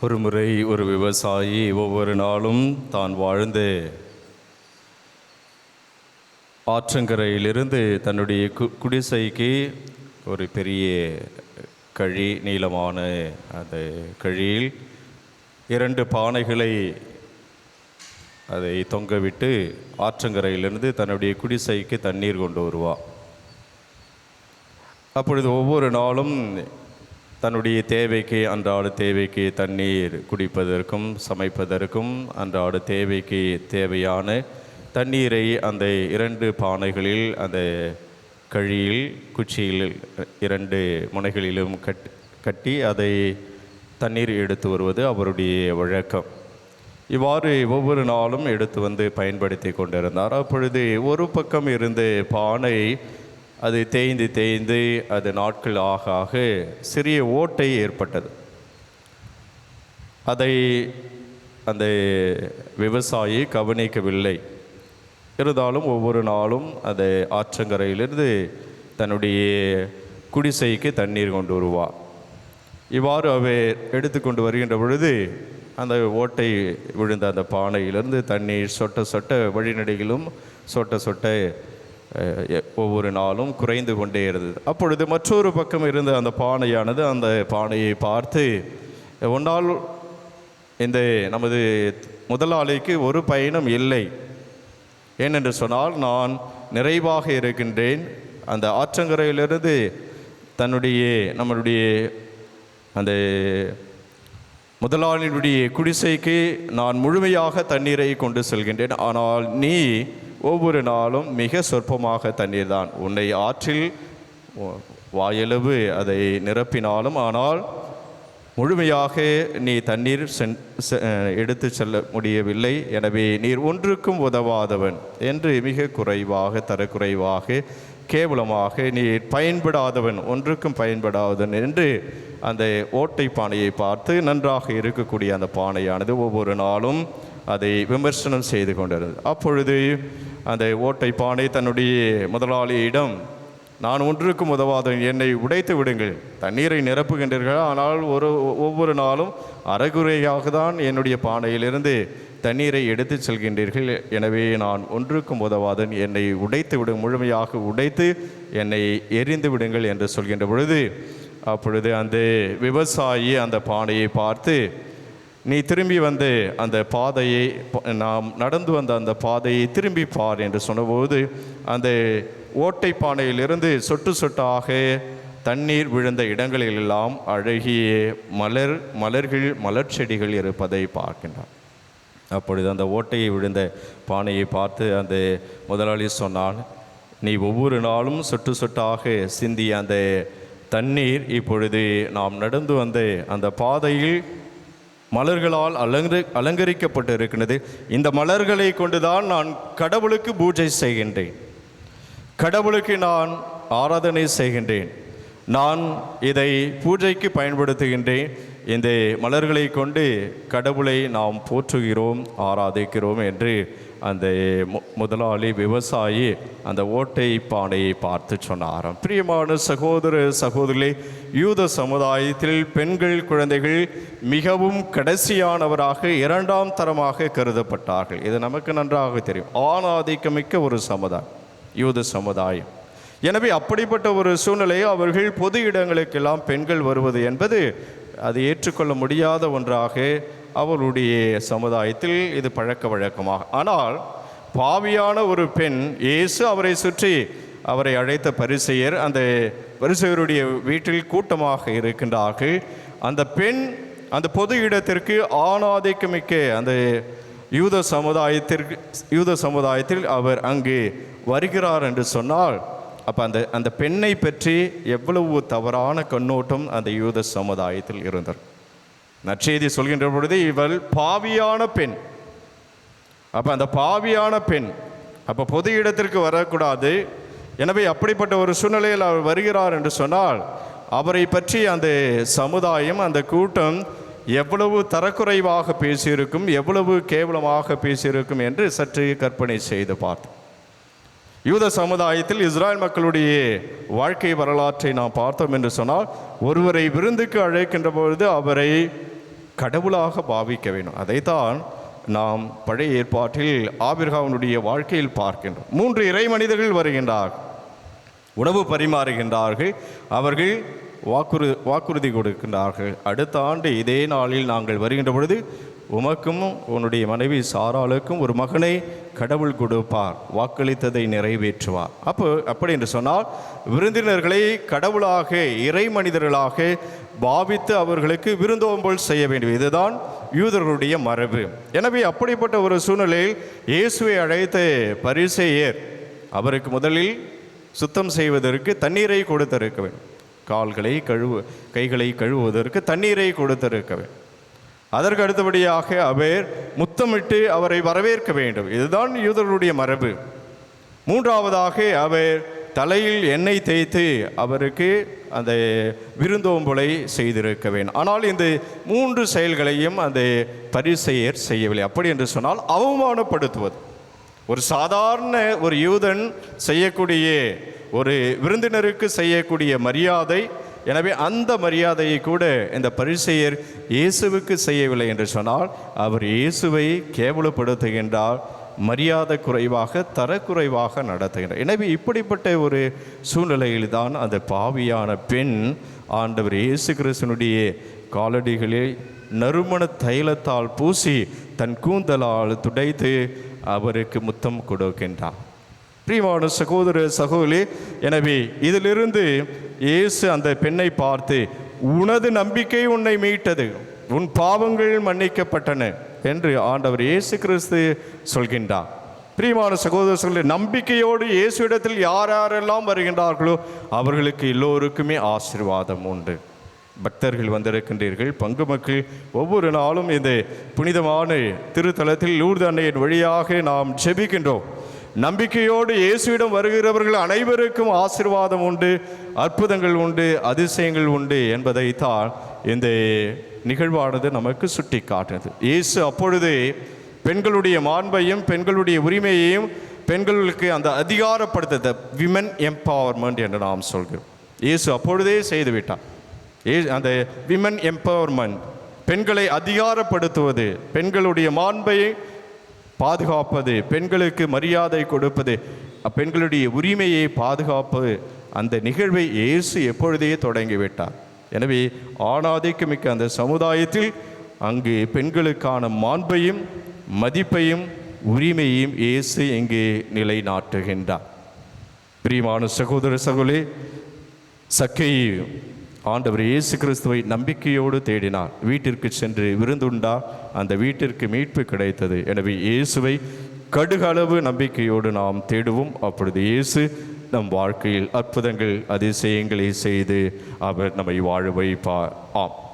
ஒரு முறை ஒரு விவசாயி ஒவ்வொரு நாளும் தான் வாழ்ந்து ஆற்றங்கரையிலிருந்து தன்னுடைய கு குடிசைக்கு ஒரு பெரிய கழி நீளமான அந்த கழியில் இரண்டு பானைகளை அதை தொங்கவிட்டு ஆற்றங்கரையிலிருந்து தன்னுடைய குடிசைக்கு தண்ணீர் கொண்டு வருவார் அப்பொழுது ஒவ்வொரு நாளும் தன்னுடைய தேவைக்கு அன்றாட தேவைக்கு தண்ணீர் குடிப்பதற்கும் சமைப்பதற்கும் அன்றாட தேவைக்கு தேவையான தண்ணீரை அந்த இரண்டு பானைகளில் அந்த கழியில் குச்சியில் இரண்டு முனைகளிலும் கட் கட்டி அதை தண்ணீர் எடுத்து வருவது அவருடைய வழக்கம். இவ்வாறு ஒவ்வொரு நாளும் எடுத்து வந்து பயன்படுத்தி கொண்டிருந்தார். அப்பொழுது ஒரு பக்கம் இருந்து பானை அது தேய்ந்து தேய்ந்து அது நாட்கள் ஆக ஆக சிறிய ஓட்டை ஏற்பட்டது. அதை அந்த விவசாயி கவனிக்கவில்லை. இருந்தாலும் ஒவ்வொரு நாளும் அந்த ஆற்றங்கரையிலிருந்து தன்னுடைய குடிசைக்கு தண்ணீர் கொண்டு வருவார் இவ்வாறு அவர் எடுத்துக்கொண்டு வருகின்ற பொழுது அந்த ஓட்டை விழுந்த அந்த பானையிலிருந்து தண்ணீர் சொட்ட சொட்ட வழிநடையிலும் சொட்ட சொட்ட ஒவ்வொரு நாளும் குறைந்து கொண்டே இருந்தது. அப்பொழுது மற்றொரு பக்கம் இருந்த அந்த பானையானது அந்த பானையை பார்த்து ஒன்றால் இந்த நமது முதலாளிக்கு ஒரு பயனும் இல்லை. ஏனென்று சொன்னால் நான் நிறைவாக இருக்கின்றேன். அந்த ஆற்றங்கரையிலிருந்து தன்னுடைய நம்மளுடைய அந்த முதலாளியுடைய குடிசைக்கு நான் முழுமையாக தண்ணீரை கொண்டு செல்கின்றேன். ஆனால் நீ ஒவ்வொரு நாளும் மிக சொற்பமாக தண்ணீர் தான் உன்னை ஆற்றில் வாயளவு அதை நிரப்பினாலும் ஆனால் முழுமையாக நீ தண்ணீர் சென் செ- எடுத்து செல்ல முடியவில்லை. எனவே நீர் ஒன்றுக்கும் உதவாதவன் என்று மிக குறைவாக தரக்குறைவாக கேவலமாக நீ பயன்படாதவன் ஒன்றுக்கும் பயன்படாதவன் என்று அந்த ஓட்டை பானையை பார்த்து நன்றாக இருக்கக்கூடிய அந்த பானையானது ஒவ்வொரு நாளும் அதை விமர்சனம் செய்து கொண்டிருந்தது அப்பொழுது அந்த ஓட்டை பானை தன்னுடைய முதலாளியிடம் நான் ஒன்றுக்கும் உதவாத என்னை உடைத்து விடுங்கள். தண்ணீரை நிரப்புகின்றீர்கள்? ஆனால் ஒரு ஒவ்வொரு நாளும் அறகுறையாக தான் என்னுடைய பானையிலிருந்து தண்ணீரை எடுத்து செல்கின்றீர்கள். எனவே நான் ஒன்றுக்கும் உதவாதன் என்னை உடைத்து விடும் முழுமையாக உடைத்து என்னை எரிந்து விடுங்கள் என்று சொல்கின்ற பொழுது அப்பொழுது அந்த விவசாயி அந்த பானையை பார்த்து நீ திரும்பி வந்து அந்த பாதையை நாம் நடந்து வந்த அந்த பாதையை திரும்பி பார் என்று சொன்னபோது அந்த ஓட்டை பானையிலிருந்து சொட்டு சொட்டாக தண்ணீர் விழுந்த இடங்களிலெல்லாம் அழகிய மலர் மலர்கள் மலர் செடிகள் இருப்பதை பார்க்கின்றான். அப்பொழுது அந்த ஓட்டையை விழுந்த பானையை பார்த்து அந்த முதலாளி சொன்னான் நீ ஒவ்வொரு நாளும் சொட்டு சொட்டாக சிந்திய அந்த தண்ணீர் இப்பொழுது நாம் நடந்து வந்த அந்த பாதையில் மலர்களால் அலங்கரி அலங்கரிக்கப்பட்டு இருக்கிறது இந்த மலர்களை கொண்டுதான் நான் கடவுளுக்கு பூஜை செய்கின்றேன். கடவுளுக்கு நான் ஆராதனை செய்கின்றேன். நான் இதை பூஜைக்கு பயன்படுத்துகின்றேன். இந்த மலர்களை கொண்டு கடவுளை நாம் போற்றுகிறோம் ஆராதிக்கிறோம் என்று அந்த மு- முதலாளி விவசாயி அந்த ஓட்டை பானையை பார்த்து சொன்னாராம். பிரியமான சகோதர சகோதரிகளே யூத சமுதாயத்தில் பெண்கள் குழந்தைகள் மிகவும் கடைசியானவராக இரண்டாம் தரமாக கருதப்பட்டார்கள். இது நமக்கு நன்றாக தெரியும். ஆணாதிக்கமிக்க ஒரு சமுதாயம் யூத சமுதாயம். எனவே அப்படிப்பட்ட ஒரு சூழ்நிலையை அவர்கள் பொது இடங்களுக்கெல்லாம் பெண்கள் வருவது என்பது அது ஏற்றுக்கொள்ள முடியாத ஒன்றாக அவருடைய சமுதாயத்தில் இது பழக்க வழக்கமாக. ஆனால் பாவியான ஒரு பெண் இயேசு அவரை சுற்றி அவரை அழைத்த பரிசெயர் அந்த பரிசெயருடைய வீட்டில் கூட்டமாக இருக்கின்றார்கள். அந்த பெண் அந்த பொது இடத்திற்கு ஆணாதிக்கமிக்க அந்த யூத சமுதாயத்திற்கு யூத சமுதாயத்தில் அவர் அங்கு வருகிறார் என்று சொன்னால் அப்போ அந்த அந்த பெண்ணை பற்றி எவ்வளவு தவறான கண்ணோட்டம் அந்த யூத சமுதாயத்தில் இருந்தார் நற்செய்தி சொல்கின்ற பொழுது இவள் பாவியான பெண். அப்போ அந்த பாவியான பெண் அப்போ பொது இடத்திற்கு வரக்கூடாது. எனவே அப்படிப்பட்ட ஒரு சூழ்நிலையில் அவர் வருகிறார் என்று சொன்னால் அவரை பற்றி அந்த சமுதாயம் அந்த கூட்டம் எவ்வளவு தரக்குறைவாக பேசியிருக்கும் எவ்வளவு கேவலமாக பேசியிருக்கும் என்று சற்று கற்பனை செய்து பார்த்தோம் யூத சமுதாயத்தில் இஸ்ராயல் மக்களுடைய வாழ்க்கை வரலாற்றை நாம் பார்த்தோம் என்று சொன்னால் ஒருவரை விருந்துக்கு அழைக்கின்ற பொழுது அவரை கடவுளாக பாவிக்க வேண்டும். அதைத்தான் நாம் பழைய ஏற்பாட்டில் ஆபிரகாமுடைய வாழ்க்கையில் பார்க்கின்றோம். மூன்று இறை மனிதர்கள் வருகின்றார் உணவு பரிமாறுகின்றார்கள் அவர்கள் வாக்குறு வாக்குறுதி கொடுக்கின்றார்கள். அடுத்த ஆண்டு இதே நாளில் நாங்கள் வருகின்ற பொழுது உமக்கும் உன்னுடைய மனைவி சாராளுக்கும் ஒரு மகனை கடவுள் கொடுப்பார். வாக்களித்ததை நிறைவேற்றுவார். அப்போ அப்படி என்று சொன்னால் விருந்தினர்களை கடவுளாக இறை மனிதர்களாக பாவித்து அவர்களுக்கு விருந்தோம்பல் செய்ய வேண்டும். இதுதான் யூதர்களுடைய மரபு. எனவே அப்படிப்பட்ட ஒரு சூழ்நிலையில் இயேசுவை அழைத்த பரிசெயர் அவருக்கு முதலில் சுத்தம் செய்வதற்கு தண்ணீரை கொடுத்திருக்க வேண்டும். கால்களை கழுவு கைகளை கழுவுவதற்கு தண்ணீரை கொடுத்திருக்க வேண்டும். அதற்கு அடுத்தபடியாக அவர் முத்தமிட்டு அவரை வரவேற்க வேண்டும். இதுதான் யூதர்களுடைய மரபு. மூன்றாவதாக அவர் தலையில் எண்ணெய் தேய்த்து அவருக்கு அந்த விருந்தோம்பலை செய்திருக்க வேண்டும். ஆனால் இந்த மூன்று செயல்களையும் அந்த பரிசெயர் செய்யவில்லை. அப்படி என்று சொன்னால் அவமானப்படுத்துவது. ஒரு சாதாரண ஒரு யூதன் செய்யக்கூடிய ஒரு விருந்தினருக்கு செய்யக்கூடிய மரியாதை எனவே அந்த மரியாதையை கூட இந்த பரிசெயர் இயேசுவுக்கு செய்யவில்லை என்று சொன்னால் அவர் இயேசுவை கேவலப்படுத்துகின்றார் மரியாதை குறைவாக தரக்குறைவாக நடத்துகின்றார். எனவே இப்படிப்பட்ட ஒரு சூழ்நிலையில் தான் அந்த பாவியான பெண் ஆண்டவர் இயேசு கிறிஸ்தனுடைய காலடிகளில் நறுமண தைலத்தால் பூசி தன் கூந்தலால் துடைத்து அவருக்கு முத்தம் கொடுக்கின்றார் பிரியமான சகோதர சகோதரி எனவே இதிலிருந்து இயேசு அந்த பெண்ணை பார்த்து உனது நம்பிக்கை உன்னை மீட்டது உன் பாவங்கள் மன்னிக்கப்பட்டன என்று ஆண்டவர் இயேசு கிறிஸ்து சொல்கின்றார். பிரியமான சகோதரர்களே நம்பிக்கையோடு இயேசுவிடத்தில் யார் யாரெல்லாம் வருகின்றார்களோ அவர்களுக்கு எல்லோருக்குமே ஆசீர்வாதம் உண்டு. பக்தர்கள் வந்திருக்கின்றீர்கள் பங்கு மக்கள் ஒவ்வொரு நாளும் இந்த புனிதமான திருத்தலத்தில் லூர்து அன்னையின் வழியாக நாம் ஜெபிக்கின்றோம். நம்பிக்கையோடு இயேசுவிடம் வருகிறவர்கள் அனைவருக்கும் ஆசீர்வாதம் உண்டு அற்புதங்கள் உண்டு அதிசயங்கள் உண்டு என்பதைத்தான் இந்த நிகழ்வானது நமக்கு சுட்டி காட்டுது இயேசு அப்பொழுது பெண்களுடைய மாண்பையும் பெண்களுடைய உரிமையையும் பெண்களுக்கு அந்த அதிகாரப்படுத்த விமன் எம்பவர்மெண்ட் என்று நாம் சொல்கிறோம். இயேசு அப்பொழுதே செய்துவிட்டார் ஏ அந்த விமன் எம்பவர்மெண்ட் பெண்களை அதிகாரப்படுத்துவது பெண்களுடைய மாண்பையும் பாதுகாப்பது பெண்களுக்கு மரியாதை கொடுப்பது பெண்களுடைய உரிமையை பாதுகாப்பது அந்த நிகழ்வை இயேசு எப்பொழுதே தொடங்கிவிட்டார். எனவே ஆணாதிக்கமிக்க அந்த சமுதாயத்தில் அங்கு பெண்களுக்கான மாண்பையும் மதிப்பையும் உரிமையையும் இயேசு இங்கே நிலைநாட்டுகின்றார். பிரியமான சகோதர சகோதரி சக்கையையும் ஆண்டவர் இயேசு கிறிஸ்துவை நம்பிக்கையோடு தேடினார். வீட்டிற்கு சென்று விருந்துண்டா அந்த வீட்டிற்கு மீட்பு கிடைத்தது. எனவே இயேசுவை கடுகளவு நம்பிக்கையோடு நாம் தேடுவோம். அப்பொழுது இயேசு நம் வாழ்க்கையில் அற்புதங்கள் அதிசயங்களை செய்து அவர் நம்மை வாழ வைப்பார். ஆம்.